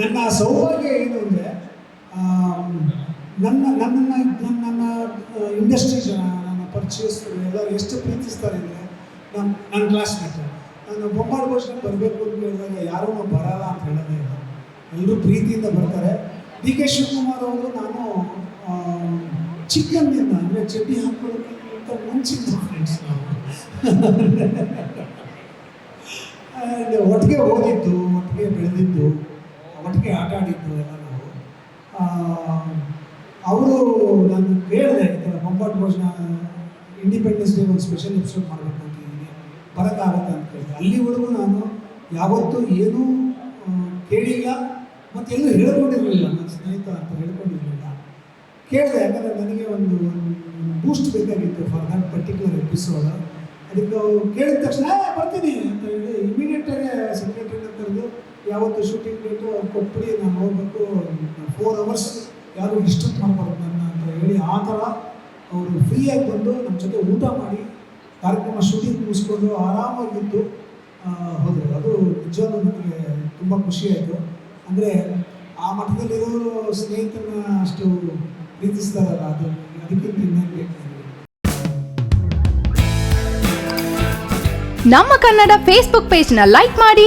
ನನ್ನ ಸೌಭಾಗ್ಯ ಏನು ಅಂದರೆ ನನ್ನ, ನನ್ನನ್ನು ನನ್ನ ಇಂಡಸ್ಟ್ರಿ ಜನ, ನನ್ನ ಪರಿಚಯಸ್ತರು ಎಲ್ಲರೂ ಎಷ್ಟು ಪ್ರೀತಿಸ್ತಾರೆ ಅಂದರೆ ನಮ್ಮ ನನ್ನ ಕ್ಲಾಸ್ಮೇಟು ನಾನು ಬೊಂಬಾಡ್ ಘೋಷಣೆ ಬರಬೇಕು ಅಂತ ಹೇಳಿದಾಗ ಯಾರೂ ಬರಲ್ಲ ಅಂತ ಹೇಳೋದೇ ಇಲ್ಲ. ಎಲ್ಲರೂ ಪ್ರೀತಿಯಿಂದ ಬರ್ತಾರೆ. ಡಿ ಕೆ ಶಿವಕುಮಾರ್ ಅವರು ನಾನು ಚಿಕ್ಕಂದಿಂದ ಅಂದರೆ ಚಡ್ಡಿ ಹಾಕೊಳ್ಳೋಕ್ಕಿಂತ ಮುಂಚಿನ ಫ್ರೆಂಡ್ಸ್ ನಾವು. ಒಟ್ಟಿಗೆ ಓದಿದ್ದು ಒಟ್ಟಿಗೆ ಬೆಳೆದಿದ್ದು ಒಟ್ಟಿಗೆ ಆಟ ಆಡಿದ್ದು ಎಲ್ಲ ಅವರು ನಾನು ಕೇಳಿದೆ ಈ ಥರ ಬೊಂಬಾಟ್ ಭೋಜನ ಇಂಡಿಪೆಂಡೆನ್ಸ್ ಡೇ ಒಂದು ಸ್ಪೆಷಲ್ ಎಪಿಸೋಡ್ ಮಾಡಬೇಕು ಅಂತ ಹೇಳಿ. ಬರೋಕ್ಕಾಗತ್ತೆ ಅಂತ ಕೇಳಿದೆ. ಅಲ್ಲಿವರೆಗೂ ನಾನು ಯಾವತ್ತೂ ಏನೂ ಕೇಳಿಲ್ಲ ಮತ್ತು ಎಲ್ಲೂ ಹೇಳ್ಕೊಂಡಿರಲಿಲ್ಲ. ನನ್ನ ಸ್ನೇಹಿತ ಅಂತ ಹೇಳ್ಕೊಂಡಿರಲಿಲ್ಲ. ಕೇಳಿದೆ ಯಾಕಂದರೆ ನನಗೆ ಒಂದು ಬೂಸ್ಟ್ ಬೇಕಾಗಿತ್ತು ಫಾರ್ ದಟ್ ಪರ್ಟಿಕ್ಯುಲರ್ ಎಪಿಸೋಡ್ ಅದಕ್ಕೆ ಕೇಳಿದ ತಕ್ಷಣ "ಏ, ಬರ್ತೀನಿ ಅಂತ ಹೇಳಿ ಕರೆದು ಯಾವತ್ತು ಶೂಟಿಂಗ್ ಡೇಟು ಕೊಟ್ಬಿಡಿ ನಾನು ಹೋಗ್ಬೇಕು ಫೋರ್ ಅವರ್ಸ್ ಯಾರು ಡಿಸ್ಟರ್ಬ್ ಮಾಡಬಾರ್ದು ನನ್ನ ಅಂತ ಹೇಳಿ ಆ ಥರ ಅವರು ಫ್ರೀಯಾಗಿ ಬಂದು ನಮ್ಮ ಜೊತೆ ಊಟ ಮಾಡಿ ಕಾರ್ಯಕ್ರಮ ಶೂಟಿಂಗ್ ಮುಗಿಸ್ಕೊಂಡು ಆರಾಮಾಗಿದ್ದು ಆ, ಹೋದರು ಅದು ನಿಜವಾಗ್ಲೂ ನನಗೆ ತುಂಬ ಖುಷಿಯಾಯಿತು ಅಂದರೆ ಆ ಮಠದಲ್ಲಿರೋ ಸ್ನೇಹಿತನ ಅಷ್ಟು ಪ್ರೀತಿಸ್ತಾರಲ್ಲ ಅದು ಅದಕ್ಕಿಂತ ಇನ್ನೇನು ಬೇಕು? ನಮ್ಮ ಕನ್ನಡ ಫೇಸ್ಬುಕ್ ಪೇಜ್ನ ಲೈಕ್ ಮಾಡಿ